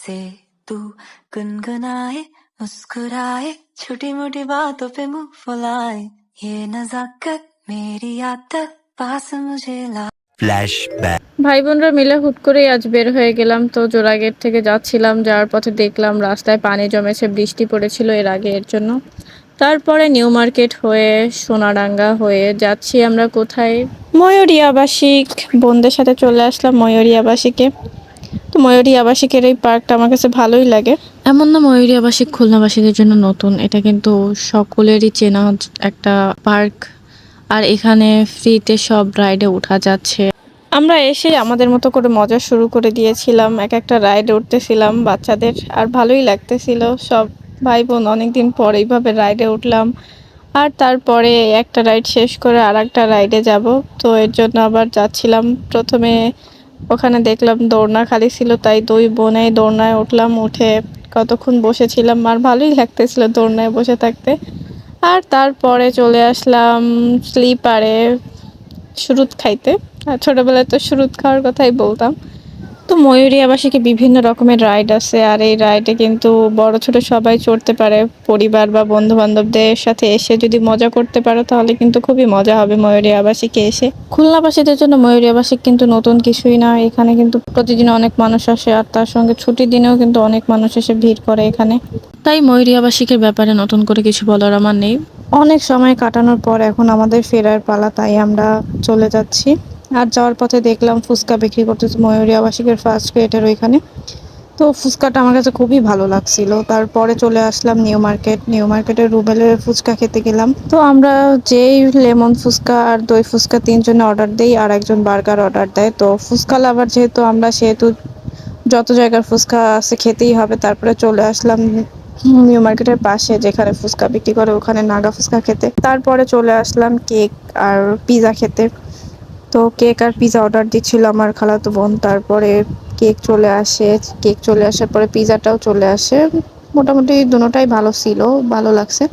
से तू गुनगुनाए मुस्कुराए छोटी मोटी बातों पे मुंह फुलाए ये नजाकत मेरी आदत पास मुझे ला Flashback. ভাই বোনরা মিলে হুট করেই আজ বের হয়ে গেলাম তো জোড়া গেট থেকে যাচ্ছিলাম যাওয়ার পথে দেখলাম রাস্তায় পানি জমেছে বৃষ্টি পড়েছিল এর আগে এর জন্য তারপরে নিউ মার্কেট হয়ে সোনাডাঙ্গা হয়ে যাচ্ছি আমরা কোথায় ময়ূরী আবাসিক বোনদের সাথে চলে আসলাম ময়ূরী আবাসিকে তো ময়ূরী আবাসিকের এই পার্কটা আমার কাছে ভালোই লাগে। এমন না ময়ূরী আবাসিক খুলনাবাসীদের জন্য নতুন এটা কিন্তু সকলেরই চেনা একটা পার্ক। আর এখানে ফ্রিতে সব রাইডে ওঠা যাচ্ছে। আমরা এসে আমাদের মতো করে মজা শুরু করে দিয়েছিলাম এক একটা রাইডে উঠতেছিলাম বাচ্চাদের আর ভালোই লাগতেছিল। সব ভাই বোন অনেকদিন পর এইভাবে রাইডে উঠলাম। আর তারপরে একটা রাইড শেষ করে আর একটা রাইডে যাব। তো এর জন্য আবার যাচ্ছিলাম। প্রথমে ওখানে দেখলাম দৌড়না খালি ছিল, তাই দুই বোনে দৌড়নায় উঠলাম, উঠে কতক্ষণ বসেছিলাম, আর ভালোই লাগতেছিল দৌড়নায় বসে থাকতে। আর তারপরে চলে আসলাম স্লিপারে, সুরুত খাইতে। আর ছোটোবেলায় তো সুরুত খাওয়ার কথাই বলতাম। তো ময়ূরী আবাসিকে বিভিন্ন রকমের রাইড আছে, আর এই রাইডে কিন্তু বড় ছোট সবাই চড়তে পারে, পরিবার বা বন্ধু বান্ধবদের সাথে এসে যদি মজা করতে পারো, তাহলে কিন্তু খুবই মজা হবে ময়ূরী আবাসিকে এসে। খুলনাবাসীদের জন্য ময়ূরী আবাসিক কিন্তু নতুন কিছুই না, এখানে কিন্তু প্রতিদিন অনেক মানুষ আসে, আর তার সঙ্গে ছুটির দিনেও কিন্তু অনেক মানুষ এসে ভিড় করে এখানে। তাই ময়ূরী আবাসিকের ব্যাপারে নতুন করে কিছু বলার আমার নেই। অনেক সময় কাটানোর পর এখন আমাদের ফেরার পালা, তাই আমরা চলে যাচ্ছি। আর যাওয়ার পথে দেখলাম ফুচকা বিক্রি করতেছে ময়ূরী আবাসিকের ফার্স্ট গেটের ওইখানে। তো ফুচকাটা আমার কাছে খুবই ভালো লাগছিল। তারপরে চলে আসলাম নিউ মার্কেট নিউ মার্কেটের রুবেলের ফুচকা খেতে গেলাম। তো আমরা যেই লেমন ফুচকা আর দই ফুচকা তিনজনে অর্ডার দেই আর একজন বার্গার অর্ডার দেয়। তো ফুচকা লাভার যেহেতু আমরা, সেহেতু যত জায়গার ফুচকা আছে খেতেই হবে। তারপরে চলে আসলাম নিউ মার্কেটের পাশে যেখানে ফুচকা বিক্রি করে, ওখানে নাগা ফুচকা খেতে। তারপরে চলে আসলাম কেক আর পিৎজা খেতে। তো কেক আর পিৎজা অর্ডার দিচ্ছিল আমার খালাতো বোন। তারপরে কেক চলে আসে, কেক চলে আসার পরে পিৎজাটাও চলে আসে। মোটামুটি দুটোটাই ভালো ছিল, ভালো লাগছে।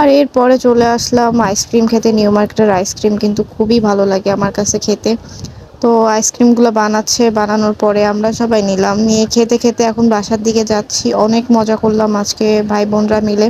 আর এরপরে চলে আসলাম আইসক্রিম খেতে। নিউ মার্কেটের আইসক্রিম কিন্তু খুবই ভালো লাগে আমার কাছে খেতে। তো আইসক্রিমগুলো বানাচ্ছে, বানানোর পরে আমরা সবাই নিলাম। নিয়ে খেতে খেতে এখন বাসার দিকে যাচ্ছি। অনেক মজা করলাম আজকে ভাই বোনরা মিলে।